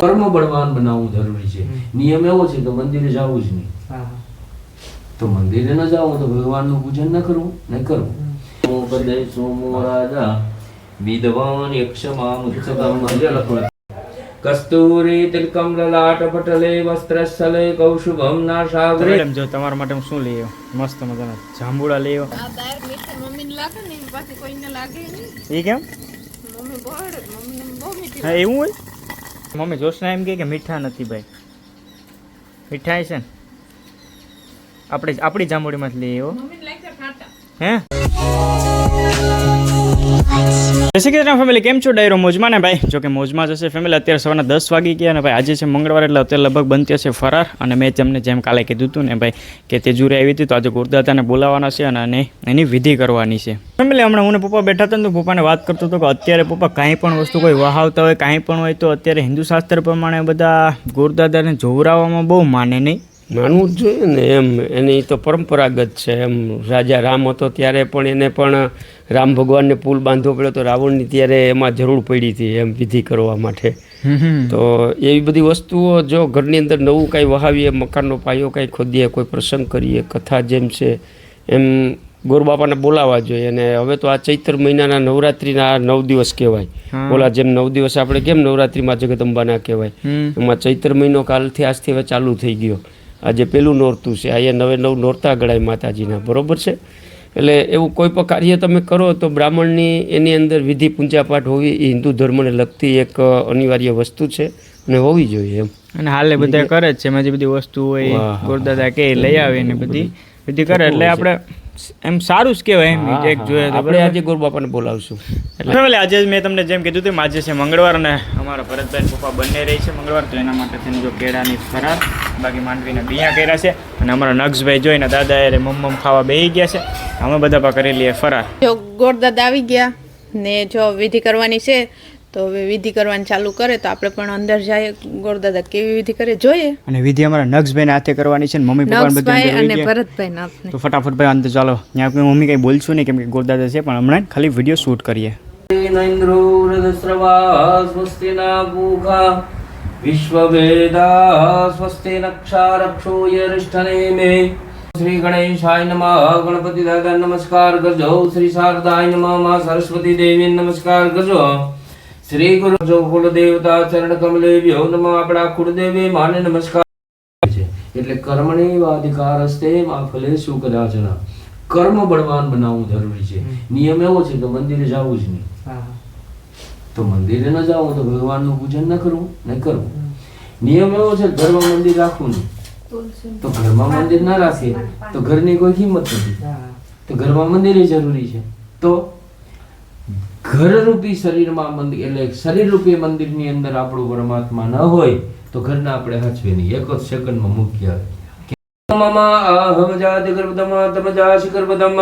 કર્મ બળવાન બનાવવું જરૂરી છે. નિયમ એવો છે કે મંદિરે જવું જ નહીં. તો મંદિરે ન જાવ તો ભગવાનનું પૂજન ન કરવું ન કરવું. સોમો રાજા વિદ્વાન યક્ષમામુત્સવમ હજે લખો. કસ્તુરી તિલકમ લલાટ પટલે વસ્ત્રસ્થલે કૌશુભમ નાશાગ્રે. મેડમ જો તમારા માટે હું શું લઈ આવ્યો? મસ્ત મજાના જાંબુડા લઈ આવ્યો. આ દાળ મીઠી મમ્મીને લાગે ને એની કોઈને લાગે નહીં. એ કેમ મમ્મી બહુ મમ્મીને બહુ મીઠી હા એવું હોય? મમ્મી જોશના એમ કે મીઠા નથી ભાઈ. મીઠા છે ને. આપણે આપણી જાંબુડીમાંથી લઈએ એવો મમ્મીને હે? જય ફેમિલી કેમ છો? ડાયરો મોજમાં ને ભાઈ? જો કે મોજમાં જશે ફેમિલી અત્યારે સવારના દસ વાગી ગયા અને ભાઈ, આજે છે મંગળવાર એટલે અત્યારે લગભગ બનતી હશે ફરાર. અને મેં તમને જેમ કાલે કીધું હતું ને ભાઈ, કે તે જુરે આવી હતી, તો આજે ગુરદાતાને બોલાવવાના છે અને એની વિધિ કરવાની છે. ફેમિલી હમણાં હું ને પપ્પા બેઠા હતા ને, તો પપ્પાને વાત કરતો હતો કે અત્યારે પપ્પા કાંઈ પણ વસ્તુ કોઈ વહાવતા હોય, કાંઈ પણ હોય, તો અત્યારે હિન્દુ શાસ્ત્ર પ્રમાણે બધા ગુરદાદાને જોવરાવવામાં બહુ માને નહીં. માનવું જ જોઈએ ને એમ એની તો પરંપરાગત છે એમ. રાજા રામ હતો ત્યારે પણ એને પણ રામ ભગવાનને પુલ બાંધવો પડ્યો તો રાવણની ત્યારે એમાં જરૂર પડી હતી એમ વિધિ કરવા માટે. તો એવી બધી વસ્તુઓ જો ઘરની અંદર નવું કાંઈ વહાવીએ મકાનનો પાયો કાંઈ ખોદીએ કોઈ પ્રસંગ કરીએ કથા જેમ છે એમ ગોરબાપાને બોલાવવા જોઈએ. અને હવે તો આ ચૈત્ર મહિનાના નવરાત્રિના નવ દિવસ કહેવાય. ઓલા જેમ નવ દિવસ આપણે કેમ નવરાત્રિમાં જગદંબાના કહેવાય? એમાં ચૈત્ર મહિનો કાલથી આજથી હવે ચાલુ થઈ ગયો. આજે પેલું નોરતું છે. અહીંયા નવે નવ નોરતા ગળાય માતાજીના. બરોબર છે? એટલે એવું કોઈ પણ કાર્ય તમે કરો તો બ્રાહ્મણની એની અંદર વિધિ પૂજાપાઠ હોવી એ હિન્દુ ધર્મને લગતી એક અનિવાર્ય વસ્તુ છે અને હોવી જોઈએ એમ. અને હાલે બધા કરે જ છે. એમાં જે બધી વસ્તુ હોય ગુરદાદા કે લઈ આવે ને બધી બધી કરે. એટલે આપણે એમ સારું જ કહેવાય એમ એક જોઈએ આપણે આજે ગોરબાપાને બોલાવશું. એટલે આજે મેં તમને જેમ કીધું તેમ આજે છે મંગળવાર અને અમારા ભરતભાઈ પપ્પા બંને રહી છે મંગળવાર તો એના માટે થઈને જો કેળાની ફરાર બાકી માંડવીના બિયા કર્યા છે અને અમારા નક્ષભાઈ જોઈને દાદા એ મમ્મમ ખાવા બેહી ગયા છે. અમે બધા પા કરી લઈએ ફરાર જો ગોરદાદા આવી ગયા ને જો વિધિ કરવાની છે તો હવે વિધિ કરવાની ચાલુ કરે તો આપણે પણ અંદર જઈએ. ગોરદાદા કેવી વિધિ કરે જોઈએ. અને વિધિ અમારા નક્ષભાઈને હાથે કરવાની છે ને મમ્મી પપ્પા નક્ષભાઈ બધા અને ભરતભાઈ ના તો ફટાફટ ભાઈ અંદર ચાલો. ત્યાં મમ્મી કંઈ બોલશું નહીં કેમ કે ગોરદાદા છે પણ હમણાં ખાલી વીડિયો શૂટ કરીએ. ઇન્દ્રો રદસ્રવા સ્વસ્તિ નાગુખા વિશ્વવેદા સ્વસ્તિ નક્ષારક્ષો યરિષ્ઠને મે શ્રી ગણેશાય નમઃ ગણપતિ દાદા નમસ્કાર કરજો શ્રી શારદાય નમઃ મા સરસ્વતી દેવી નમસ્કાર કરજો શ્રી ગુરુ જો કુલ દેવતા ચરણ કમલેભ્યો નમઃ. આપણા કુળદેવે માને નમસ્કાર. છે એટલે કર્મણી અધિકાર હસ્તે મા ફલે કદાચન કર્મ બળવાન બનાવવું જરૂરી છે. નિયમ એવો છે કે મંદિરે જવું જ નહીં. તો મંદિરે ન જાવ તો ભગવાનનું પૂજન ન કરવું નહીં કરવું. નિયમ એવો છે ઘરમાં મંદિર રાખવું નહીં. તો ઘરમાં મંદિર ના રાખીએ તો ઘરની કોઈ કિંમત નથી. તો ઘરમાં મંદિર જરૂરી છે. તો ઘરરૂપી શરીરમાં મંદિર એટલે શરીરરૂપી મંદિરની અંદર આપણું પરમાત્મા ન હોય તો ઘરને આપણે હચવે નહીં એક જ સેકન્ડમાં મૂકી આવે મમ અહમ જાતિ ગર્ભતમ તમ જાશિ ગર્ભતમ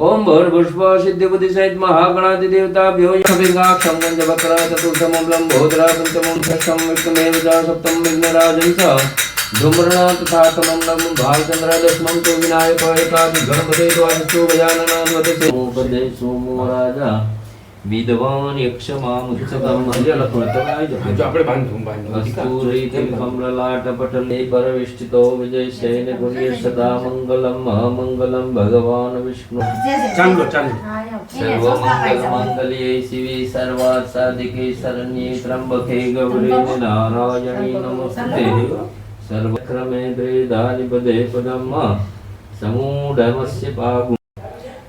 ઓમ ભર પુષ્પ સિદ્ધિ બુદ્ધિ સહિત મહાગણાધિ દેવતા ભ્યો ખભિંગા ક્ષમગંજ વક્ર ચતુર્થમ લંબોદરા પંચમમ ષષ્ઠમ વિષ્ણુમેવ ચ સપ્તમ વિઘ્નરાજં ચ ધૂમ્રના તથા તમન્નમ ભાલચંદ્ર દશમમ તો વિનાયક એકાદિ ગણપતિ દ્વાદશો ગજાનન વદતે ઉપદે સોમો રાજા વિદ્વાન યક્ષમામુત્સવમ હજે લખો તમે આવી જાઓ આપણે બાંધવું કસ્તુરી તિલકમ લલાટ પટલે પરવિષ્ટિતો વિજય શૈન ગુણ્ય સદા મંગલમ મહામંગલમ ભગવાન વિષ્ણુ ચાલો ચાલો સર્વમંગલ મંગલ્યે શિવે સર્વાર્થ સાધિકે શરણ્યે ત્રંબકે ગૌરી નારાયણી નમસ્તે સર્વક્રમે દ્વેદાનિ પદે પદમ સમૂઢમસ્ય પાગુ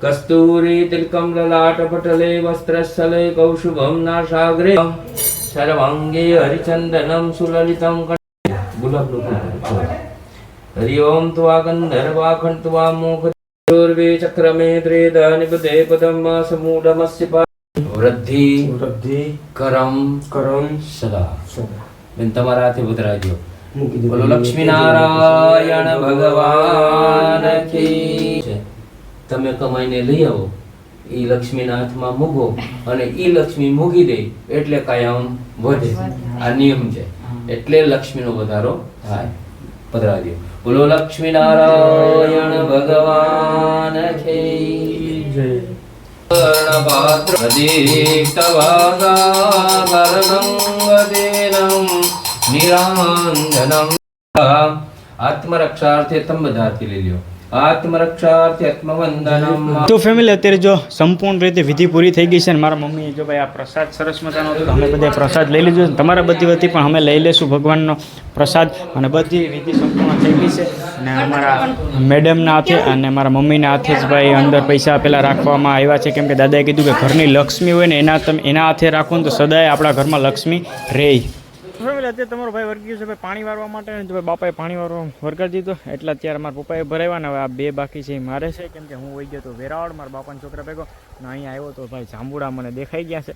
કસ્તુરી તિલકમ લલાટ પટલે વસ્ત્રસ્થલે કૌશુભમ નાશાગ્રે સર્વાંગે હરિચંદનમ સુલલિતમ. હરિ ઓમ ત્વા ગંધર્વાખંડ ત્વા મોખ પૂર્વે ચક્રમે ત્રેદ નિપદે પદમ સમૂઢમસ્ય વૃદ્ધિ વૃદ્ધિ કરમ કરમ સદા બેન તમારા હાથે વધરાજો બોલો લક્ષ્મીનારાયણ ભગવાન કી. તમે કમાઈને લઈ આવો. એ લક્ષ્મીના હાથમાં મૂકો અને એ લક્ષ્મી મૂકી દે એટલે કાયમ વધે. આ નિયમ છે. એટલે લક્ષ્મીનો વધારો થાય. પધરાવી બોલો લક્ષ્મી નારાયણ ભગવાન છે. આત્મરક્ષાર્થે તમ બધાથી લઈ લ્યો. તો ફેમિલી અત્યારે જો સંપૂર્ણ રીતે વિધિ પૂરી થઈ ગઈ છે ને મારા મમ્મી જો ભાઈ આ પ્રસાદ સરસ મજાનો હતો અમે બધા પ્રસાદ લઈ લીધો તમારા બધી વતી પણ અમે લઈ લેશું ભગવાનનો પ્રસાદ. અને બધી વિધિ સંપૂર્ણ થઈ ગઈ છે. અને અમારા મેડમના હાથે અને મારા મમ્મીના હાથે જ ભાઈ અંદર પૈસા પહેલાં રાખવામાં આવ્યા છે. કેમ કે દાદાએ કીધું કે ઘરની લક્ષ્મી હોય ને એના તમે એના હાથે રાખો ને તો સદાય આપણા ઘરમાં લક્ષ્મી રહે. ફેમિલી, અત્યારે તમારો ભાઈ વર્ગી ગયો છે, ભાઈ પાણી વારવા માટે, અને ભાઈ બાપાએ પાણી વારવા વરગાડી દીધો, એટલે અત્યારે મારા પપ્પાએ ભરાવ્યા ને હવે આ બે બાકી છે, એ મારે છે, કેમ કે હું વહી ગયો તો વેરાવળ, મારા બાપાના છોકરા ભેગો ને અહીંયા આવ્યો તો ભાઈ જાંબુડા મને દેખાઈ ગયા છે.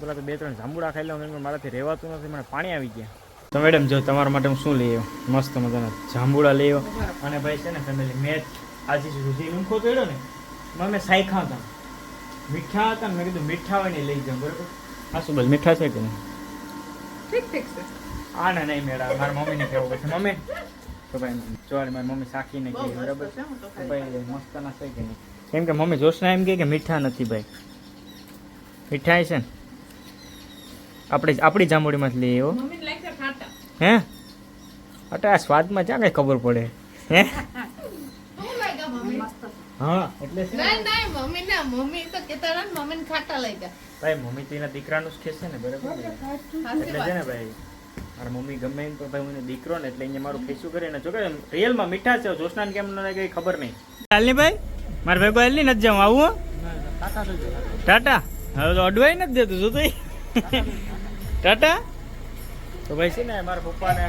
પેલા તો બે ત્રણ જાંબુડા ખાઈ લઉં મારાથી રહેવાતું નથી, મને પાણી આવી ગયા. તો મેડમ જો તમારા માટે હું શું લઈ આવ્યો? મસ્ત મજાના જાંબુડા લઈ આવ્યો, અને ભાઈ છે ને ફેમિલી મેં આજે સુધી ઊંખો તોડ્યો ને મેં સાયખા હતા. મીઠા હતા ને, મેં કીધું મીઠા હોય ને લઈ જાઉં, બરાબર? હા શું બસ મીઠા છે કે નહીં? ઠીક ઠીક છે આ ને નહીં મેળા મારા મમ્મીને કહેવું પડશે મમ્મી તો ભાઈ જો મારી મમ્મી સાખીને કહે બરાબર તો ભાઈ મસ્ત ના છે કે નહીં કેમ કે મમ્મી જોશના એમ કહે કે મીઠા નથી ભાઈ મીઠા છે ને આપણે આપણી જાંબુડીમાં જ લઈએ એવો મમ્મીને લાગ્યા ખાટા હે અટે આ સ્વાદમાં ક્યાં કઈ ખબર પડે હે શું લાગ્યા મમ્મી હા. એટલે ને? મમ્મી ના મમ્મી તો કેતા હતા ને મમ્મીને ખાટા લાગ્યા ભાઈ મમ્મી તો એના દીકરાનું જ ખેશે ને બરાબર એટલે છે ને ભાઈ મારા મમ્મી ગમે એમ તો ભાઈ મને દીકરો ને એટલે અહીંયા મારું ફેસું કરીને જો કે રિયલમાં મીઠા છે જોશનાને કેમ ન કઈ ખબર નહીં. હાલની ભાઈ મારે ભેગો હાલની નથી જાઉં આવું ટાટા હવે તો અડવાઈ નથી દેતું શું તો ટાટા? તો ભાઈ છે ને મારા પપ્પાને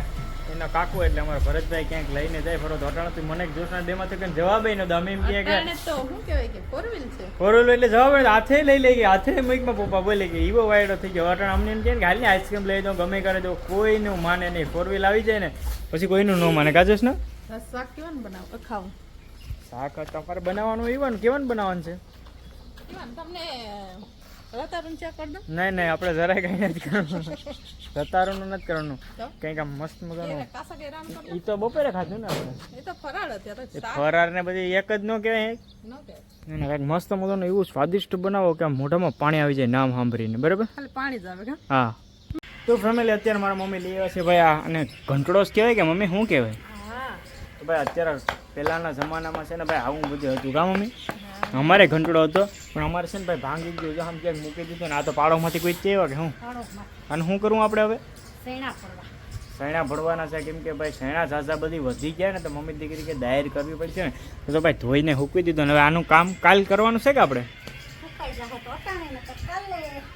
એના કાકુ એટલે અમારા ભરતભાઈ ક્યાંક લઈને જાય ફરો અટાણાથી મને જોશના બેમાંથી કંઈ જવાબ ન દો અમે એમ કહે કે તો શું કહેવાય કે ફોર છે. ફોરવેલ એટલે જવાબ હાથે લઈ લઈ ગયા હાથે મઈકમાં પપ્પા બોલે કે ઈવો વાયડો થઈ ગયો. અટાણ અમને એમ કહે કે હાલની આઈસ્ક્રીમ લઈ દો ગમે કરે દો કોઈનું માને નહીં. ફોર વ્હીલ આવી જાય ને પછી કોઈનું ન માને. કાજોશ ને શાક કેવાનું બનાવ? ખાવું શાક તમારે બનાવવાનું ઈવન કેવાનું બનાવવાનું છે? તમને નહીં નહીં આપણે જરાય કઈ નથી કરવાનું. રતારોનું નથી કરવાનું? કંઈક આમ મસ્ત મજાનું. એ તો બપોરે ખાધું ને આપણે. ફરાર ને બધી એક જ ન કહેવાય. ન મસ્ત મજાનું એવું સ્વાદિષ્ટ બનાવો કે મોઢામાં પાણી આવી જાય નામ સાંભળીને. બરાબર? પાણી જ આવે હા? તો ફેમિલી અત્યારે મારા મમ્મી લઈ આવ્યા છે ભાઈ આ અને ઘંટડોસ કહેવાય કે મમ્મી શું કહેવાય? હા. તો ભાઈ અત્યારે પહેલાંના જમાનામાં છે ને ભાઈ આવું બધું હતું. કા મમ્મી? અમારે ઘંટડો હતો. પણ અમારે છે ને ભાઈ ભાંગી ગયો જો આમ ક્યાંક મૂકી દીધો ને આ તો પાડોમાંથી કોઈ ચેવા કે હું? અને શું કરું આપણે હવે? સૈણા ભરવાના છે કેમ કે ભાઈ સૈણા ઝાઝા બધી વધી ગયા ને તો મમ્મી દીકરી કે દાયર કરવી પડશે ને. તો ભાઈ ધોઈને હૂકવી દીધો ને હવે આનું કામ કાલ કરવાનું છે કે આપણે?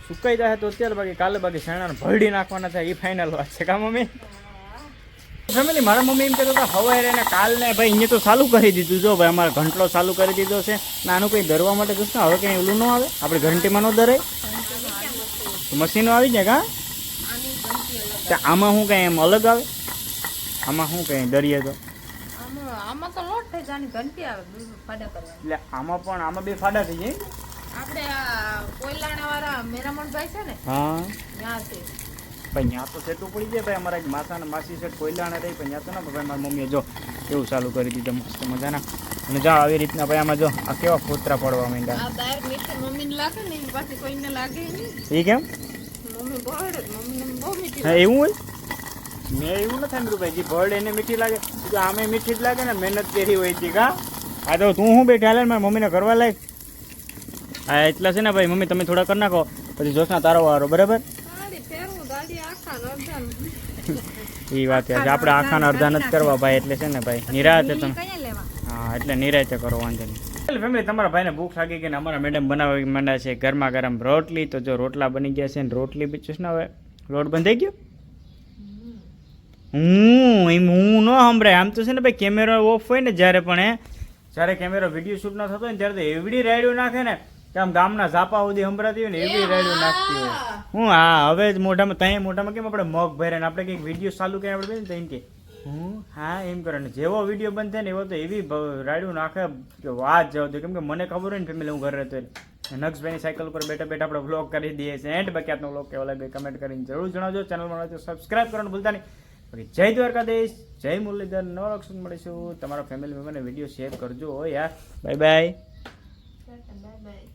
સુકાઈ જાય તો અત્યારે બાકી કાલે બાકી શેણાને ભરડી નાખવાના છે એ ફાઇનલ વાત છે કા મમ્મી? ફેમિલી મારા મમ્મી એમ કહેતો હતા હવે એને કાલને ભાઈ અહીંયા તો ચાલુ કરી દીધું. જો ભાઈ અમારે ઘંટલો ચાલુ કરી દીધો છે. ને આનું કંઈ ધરવા માટે જોશે હવે કંઈ ઓલું ન આવે? આપણે ઘંટીમાં ન ધરાય તો મશીનો આવી જાય કા? આમાં શું કંઈ એમ અલગ આવે? આમાં શું કંઈ દરિયે તો? આમાં આમાં તો લોટ થઈ જાય ઘંટી આવે ફાડા કરવાની. એટલે આમાં પણ આમાં બે ફાડા થઈ જાય? આપણે કોયલાણા વાળા મેરામણભાઈ છે ને હા. ત્યાં છે ભાઈ ત્યાં તો સેટું પડી જાય ભાઈ અમારા એક માસા ને માસી સેટ કોયલાને રહી પણ ત્યાં તો ના ભાઈ મારી મમ્મીએ જો એવું ચાલુ કરી દીધું મસ્ત મજાના. અને જો આવી રીતના ભાઈ આમાં જો આ કેવા ફોતરા પડવા માંડ્યા. આ દાયર મીઠી મમ્મીને લાગે ને એની પાછી કોઈને લાગે નહીં. એ કેમ? મમ્મી બહુ મમ્મીને બહુ મીઠી હા એવું હોય? મેં એવું નથી સાંભળ્યું ભાઈ જે બર્ડ એને મીઠી લાગે. તો આમે મીઠી જ લાગે ને મહેનત કરી હોય છે કા. હા તો તું શું બેઠા હાલે ને મારી મમ્મીને કરવા લાયક હા એટલા છે ને ભાઈ મમ્મી તમે થોડા કરી નાખો. પછી જોશના તારો વારો બરાબર? એ વાત છે. આપણે આખાના અડધા નથી કરવા ભાઈ, એટલે છે ને ભાઈ નિરાતે તમે. હા, એટલે નિરાતે કરો, વાંધો નહીં. ફેમિલી તમારા ભાઈને ભૂખ લાગી ગઈ અમારા મેડમ બનાવવા માંડ્યા છે ગરમા ગરમ રોટલી. તો જો રોટલા બની ગયા છે ને રોટલી બીજું ને હવે. લોટ બંધાઈ ગયો? હું, એમ હું ન સંભળાય આમ તો છે ને ભાઈ કેમેરો ઓફ હોય ને જ્યારે પણ એ જ્યારે કેમેરો વીડિયો શૂટ ન થતો હોય ને ત્યારે તો એવડી રાઈડો નાખે ને. આમ ગામના ઝાપા સુધી સંભળાતી હોય ને એવી રાયડું નાખતી હોય. હું હા હવે જ મોઢામાં ત્યાં મોઢામાં કેમ આપણે મગ ભરે આપણે કંઈક વીડિયો ચાલુ કરીને આપણે ને ત્યાં કે હું હા એમ કરે ને. જેવો વીડિયો બંધ થાય ને એવો તો એવી રાયડું નાખે કે વાત જવા દે. કેમ કે મને ખબર હોય ને ફેમિલી હું ઘરે રહેતો એટલે નક્ષભાઈની સાયકલ ઉપર બેઠા બેઠા આપણે વ્લોગ કરી દઈએ છીએ. એન્ડ બક્યાતનો વ્લોગ કેવો લાગે કમેન્ટ કરીને જરૂર જણાવજો. ચેનલમાં હોય તો સબસ્ક્રાઈબ કરવાનું ભૂલતા નહીં. જય દ્વારકાધીશ જય મુરલીધર. નવા લક્ષણ મળીશું. તમારા ફેમિલી મેમ્બરને વીડિયો શેર કરજો. યાર બાય બાય બાય બાય